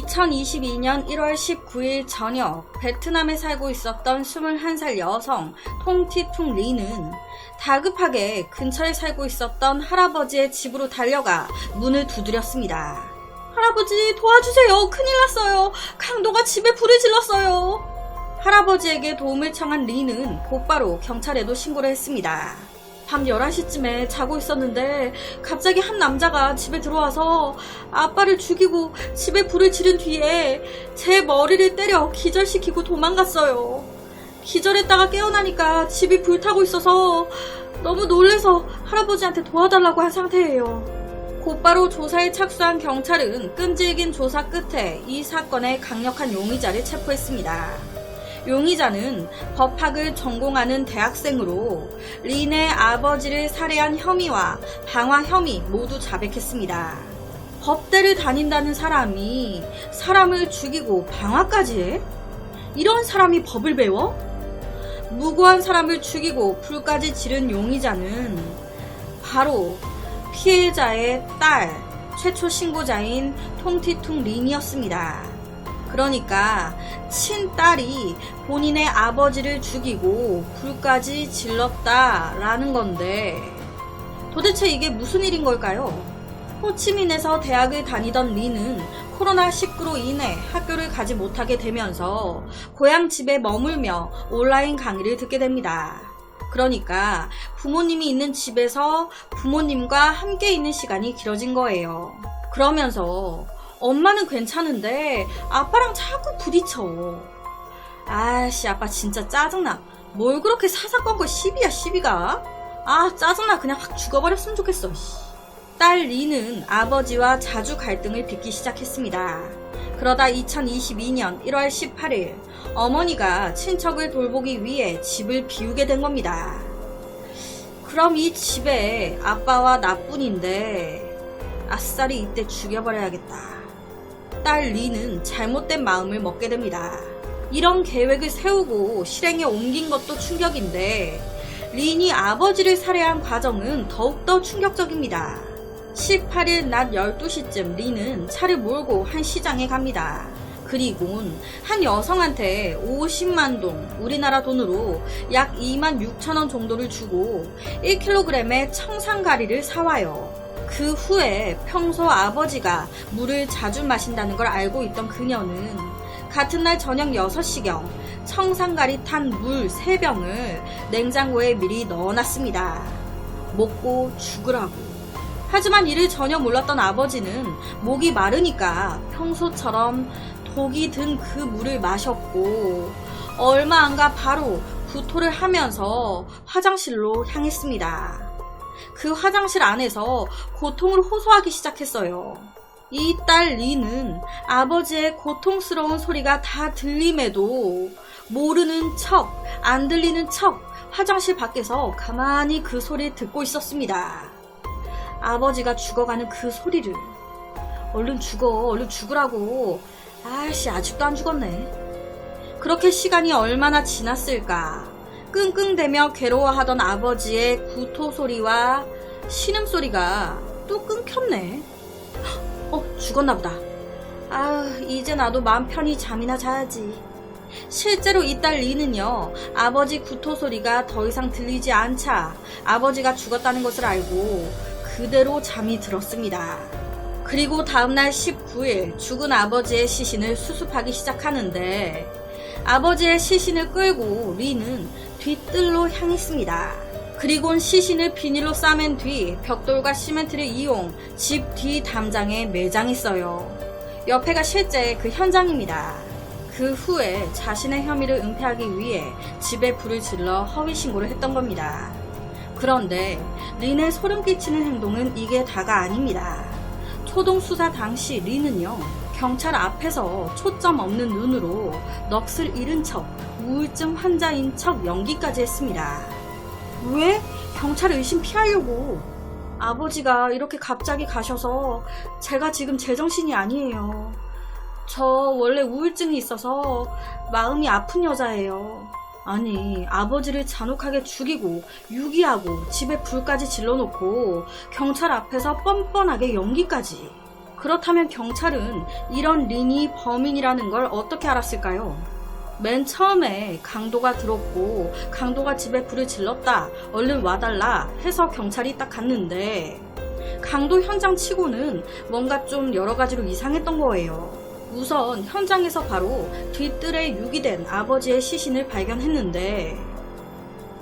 2022년 1월 19일 저녁 베트남에 살고 있었던 21살 여성 통티퉁 리는 다급하게 근처에 살고 있었던 할아버지의 집으로 달려가 문을 두드렸습니다. 할아버지 도와주세요. 큰일 났어요. 강도가 집에 불을 질렀어요. 할아버지에게 도움을 청한 리는 곧바로 경찰에도 신고를 했습니다. 밤 11시쯤에 자고 있었는데 갑자기 한 남자가 집에 들어와서 아빠를 죽이고 집에 불을 지른 뒤에 제 머리를 때려 기절시키고 도망갔어요. 기절했다가 깨어나니까 집이 불타고 있어서 너무 놀래서 할아버지한테 도와달라고 한 상태예요. 곧바로 조사에 착수한 경찰은 끈질긴 조사 끝에 이 사건의 강력한 용의자를 체포했습니다. 용의자는 법학을 전공하는 대학생으로 린의 아버지를 살해한 혐의와 방화 혐의 모두 자백했습니다. 법대를 다닌다는 사람이 사람을 죽이고 방화까지 해? 이런 사람이 법을 배워? 무고한 사람을 죽이고 불까지 지른 용의자는 바로 피해자의 딸, 최초 신고자인 통티퉁 린이었습니다. 그러니까 친딸이 본인의 아버지를 죽이고 불까지 질렀다라는 건데 도대체 이게 무슨 일인 걸까요? 호치민에서 대학을 다니던 리는 코로나19로 인해 학교를 가지 못하게 되면서 고향 집에 머물며 온라인 강의를 듣게 됩니다. 그러니까 부모님이 있는 집에서 부모님과 함께 있는 시간이 길어진 거예요. 그러면서 엄마는 괜찮은데 아빠랑 자꾸 부딪혀. 아씨 아빠 진짜 짜증나. 뭘 그렇게 사사건건 시비야 시비가? 아 짜증나 그냥 확 죽어버렸으면 좋겠어. 씨. 딸 리는 아버지와 자주 갈등을 빚기 시작했습니다. 그러다 2022년 1월 18일 어머니가 친척을 돌보기 위해 집을 비우게 된 겁니다. 그럼 이 집에 아빠와 나뿐인데 아싸리 이때 죽여버려야겠다. 딸 리는 잘못된 마음을 먹게 됩니다. 이런 계획을 세우고 실행에 옮긴 것도 충격인데 린이 아버지를 살해한 과정은 더욱더 충격적입니다. 18일 낮 12시쯤 리는 차를 몰고 한 시장에 갑니다. 그리곤 한 여성한테 50만 동, 우리나라 돈으로 약 2만 6천 원 정도를 주고 1kg의 청산가리를 사와요. 그 후에 평소 아버지가 물을 자주 마신다는 걸 알고 있던 그녀는 같은 날 저녁 6시경 청산가리 탄 물 3병을 냉장고에 미리 넣어놨습니다. 먹고 죽으라고. 하지만 이를 전혀 몰랐던 아버지는 목이 마르니까 평소처럼 독이 든 그 물을 마셨고 얼마 안 가 바로 구토를 하면서 화장실로 향했습니다. 그 화장실 안에서 고통을 호소하기 시작했어요. 이 딸 리는 아버지의 고통스러운 소리가 다 들림에도 모르는 척, 안 들리는 척 화장실 밖에서 가만히 그 소리를 듣고 있었습니다. 아버지가 죽어가는 그 소리를. 얼른 죽어, 얼른 죽으라고. 아씨, 아직도 안 죽었네. 그렇게 시간이 얼마나 지났을까. 끙끙대며 괴로워하던 아버지의 구토 소리와 신음 소리가 또 끊겼네. 어, 죽었나 보다. 아, 이제 나도 마음 편히 잠이나 자야지. 실제로 이 딸 리는요, 아버지 구토 소리가 더 이상 들리지 않자 아버지가 죽었다는 것을 알고 그대로 잠이 들었습니다. 그리고 다음날 19일 죽은 아버지의 시신을 수습하기 시작하는데 아버지의 시신을 끌고 리는 뒤뜰로 향했습니다. 그리곤 시신을 비닐로 싸맨 뒤 벽돌과 시멘트를 이용 집 뒤 담장에 매장했어요. 옆에가 실제 그 현장입니다. 그 후에 자신의 혐의를 은폐하기 위해 집에 불을 질러 허위 신고를 했던 겁니다. 그런데 린의 소름 끼치는 행동은 이게 다가 아닙니다. 초동 수사 당시 린은요, 경찰 앞에서 초점 없는 눈으로 넋을 잃은 척, 우울증 환자인 척 연기까지 했습니다. 왜? 경찰 의심 피하려고. 아버지가 이렇게 갑자기 가셔서 제가 지금 제정신이 아니에요. 저 원래 우울증이 있어서 마음이 아픈 여자예요. 아니, 아버지를 잔혹하게 죽이고 유기하고 집에 불까지 질러놓고 경찰 앞에서 뻔뻔하게 연기까지. 그렇다면 경찰은 이런 린이 범인이라는 걸 어떻게 알았을까요? 맨 처음에 강도가 들었고 강도가 집에 불을 질렀다 얼른 와달라 해서 경찰이 딱 갔는데 강도 현장 치고는 뭔가 좀 여러 가지로 이상했던 거예요. 우선 현장에서 바로 뒤뜰에 유기된 아버지의 시신을 발견했는데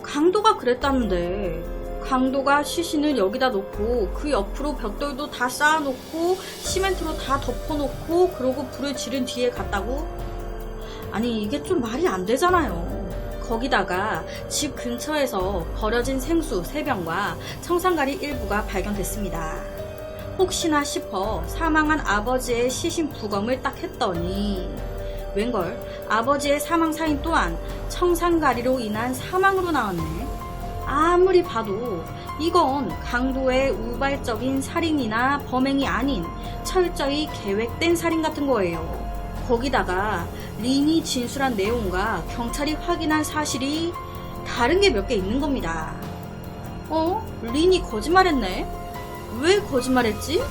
강도가 그랬다는데 강도가 시신을 여기다 놓고 그 옆으로 벽돌도 다 쌓아놓고 시멘트로 다 덮어놓고 그러고 불을 지른 뒤에 갔다고? 아니 이게 좀 말이 안 되잖아요. 거기다가 집 근처에서 버려진 생수 3병과 청산가리 일부가 발견됐습니다. 혹시나 싶어 사망한 아버지의 시신 부검을 딱 했더니 웬걸 아버지의 사망 사인 또한 청산가리로 인한 사망으로 나왔네. 아무리 봐도 이건 강도의 우발적인 살인이나 범행이 아닌 철저히 계획된 살인 같은 거예요. 거기다가 린이 진술한 내용과 경찰이 확인한 사실이 다른 게 몇 개 있는 겁니다. 어? 린이 거짓말했네? 왜 거짓말했지?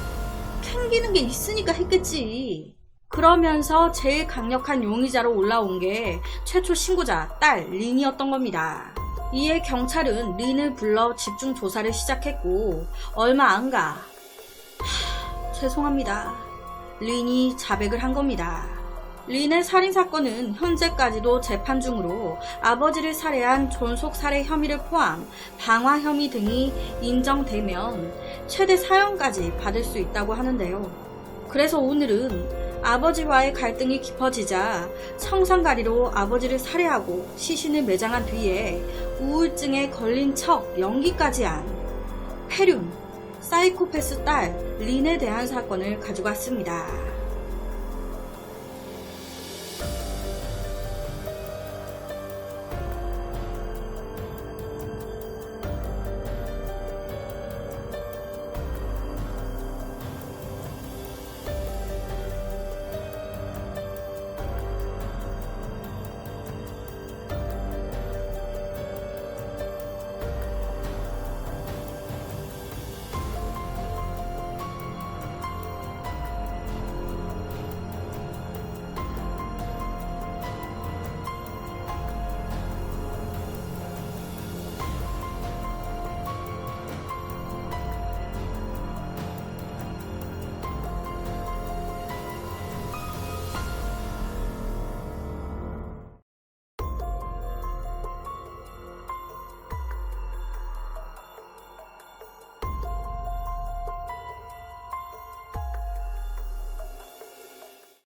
캥기는 게 있으니까 했겠지. 그러면서 제일 강력한 용의자로 올라온 게 최초 신고자 딸 린이었던 겁니다. 이에 경찰은 린을 불러 집중 조사를 시작했고 얼마 안 가. 하, 죄송합니다. 린이 자백을 한 겁니다. 린의 살인 사건은 현재까지도 재판 중으로 아버지를 살해한 존속 살해 혐의를 포함 방화 혐의 등이 인정되면 최대 사형까지 받을 수 있다고 하는데요. 그래서 오늘은 아버지와의 갈등이 깊어지자 청산가리로 아버지를 살해하고 시신을 매장한 뒤에 우울증에 걸린 척 연기까지 한 페륜, 사이코패스 딸 린에 대한 사건을 가져갔습니다.